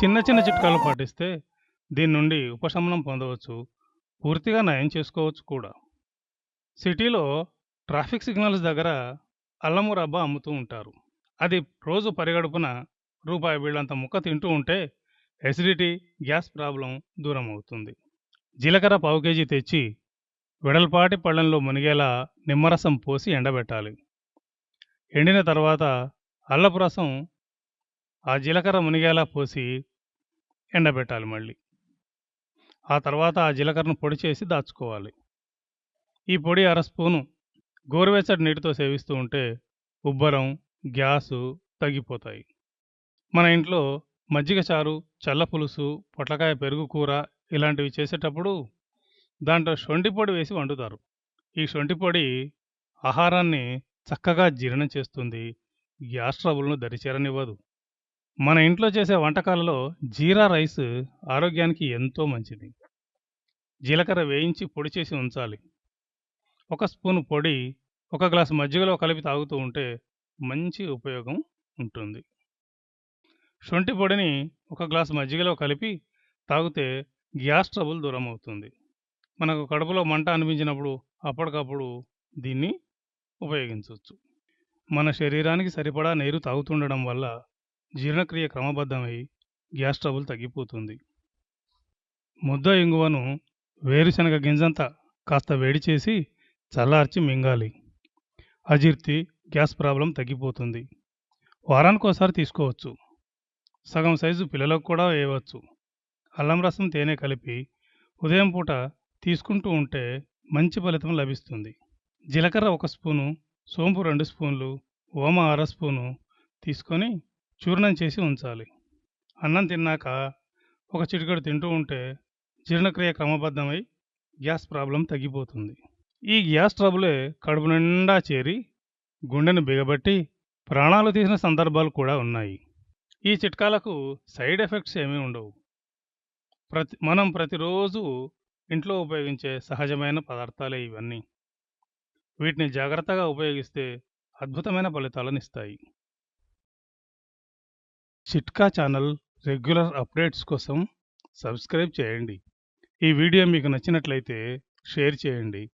చిన్న చిన్న చిట్కాలు పాటిస్తే దీని నుండి ఉపశమనం పొందవచ్చు. పూర్తిగా నయం చేసుకోవచ్చు కూడా. సిటీలో ట్రాఫిక్ సిగ్నల్స్ దగ్గర అల్లము రబ్బ అమ్ముతూ ఉంటారు. అది రోజు పరిగడుపున రూపాయి వీళ్ళంత ముక్క తింటూ ఉంటే ఎసిడిటీ గ్యాస్ ప్రాబ్లం దూరం అవుతుంది జీలకర్ర పావు కేజీ తెచ్చి వెడల్పాటి పళ్ళెంలో మునిగేలా నిమ్మరసం పోసి ఎండబెట్టాలి. ఎండిన తర్వాత అల్లపు రసం ఆ జీలకర్ర మునిగేలా పోసి ఎండబెట్టాలి మళ్ళీ. ఆ తర్వాత ఆ జీలకర్రను పొడి చేసి దాచుకోవాలి. ఈ పొడి అర స్పూను గోరువెచ్చటి నీటితో సేవిస్తూ ఉంటే ఉబ్బరం గ్యాసు తగ్గిపోతాయి. మన ఇంట్లో మజ్జిగ చారు చల్ల పులుసు పొట్లకాయ పెరుగు కూర ఇలాంటివి చేసేటప్పుడు దాంట్లో శొంఠి పొడి వేసి వండుతారు. ఈ శొంఠి పొడి ఆహారాన్ని చక్కగా జీర్ణం చేస్తుంది. గ్యాస్ ట్రబుల్ను దరిచేరనివ్వదు. మన ఇంట్లో చేసే వంటకాలలో జీరా రైస్ ఆరోగ్యానికి ఎంతో మంచిది. జీలకర్ర వేయించి పొడి చేసి ఉంచాలి. ఒక స్పూను పొడి ఒక గ్లాసు మజ్జిగలో కలిపి తాగుతూ ఉంటే మంచి ఉపయోగం ఉంటుంది. శొంఠి పొడిని ఒక గ్లాసు మజ్జిగలో కలిపి తాగితే గ్యాస్ ట్రబుల్ దూరం అవుతుంది మనకు కడుపులో మంట అనిపించినప్పుడు అప్పటికప్పుడు దీన్ని ఉపయోగించవచ్చు. మన శరీరానికి సరిపడా నీరు తాగుతుండడం వల్ల జీర్ణక్రియ క్రమబద్ధమై గ్యాస్ ట్రబుల్ తగ్గిపోతుంది. ముద్ద ఇంగువను వేరుశనగ గింజంతా కాస్త వేడి చేసి చల్లార్చి మింగాలి. అజీర్తి గ్యాస్ ప్రాబ్లం తగ్గిపోతుంది. వారానికి ఒకసారి తీసుకోవచ్చు. సగం సైజు పిల్లలకు కూడా వేయవచ్చు. అల్లం రసం తేనె కలిపి ఉదయం పూట తీసుకుంటూ ఉంటే మంచి ఫలితం లభిస్తుంది. జీలకర్ర ఒక స్పూను సోంపు రెండు స్పూన్లు ఓమ అర స్పూను తీసుకొని చూర్ణం చేసి ఉంచాలి. అన్నం తిన్నాక ఒక చిటికెడు తింటూ ఉంటే జీర్ణక్రియ క్రమబద్ధమై గ్యాస్ ప్రాబ్లం తగ్గిపోతుంది. ఈ గ్యాస్ ట్రబులే కడుపు నిండా చేరి గుండెను బిగబట్టి ప్రాణాలు తీసిన సందర్భాలు కూడా ఉన్నాయి. ఈ చిట్కాలకు సైడ్ ఎఫెక్ట్స్ ఏమీ ఉండవు. ప్రతి మనం ప్రతిరోజు ఇంట్లో ఉపయోగించే సహజమైన పదార్థాలే ఇవన్నీ. వీటిని జాగ్రత్తగా ఉపయోగిస్తే అద్భుతమైన ఫలితాలను ఇస్తాయి. చిట్కా ఛానల్ రెగ్యులర్ అప్డేట్స్ కోసం సబ్స్క్రైబ్ చేయండి. ఈ వీడియో మీకు నచ్చినట్లయితే షేర్ చేయండి.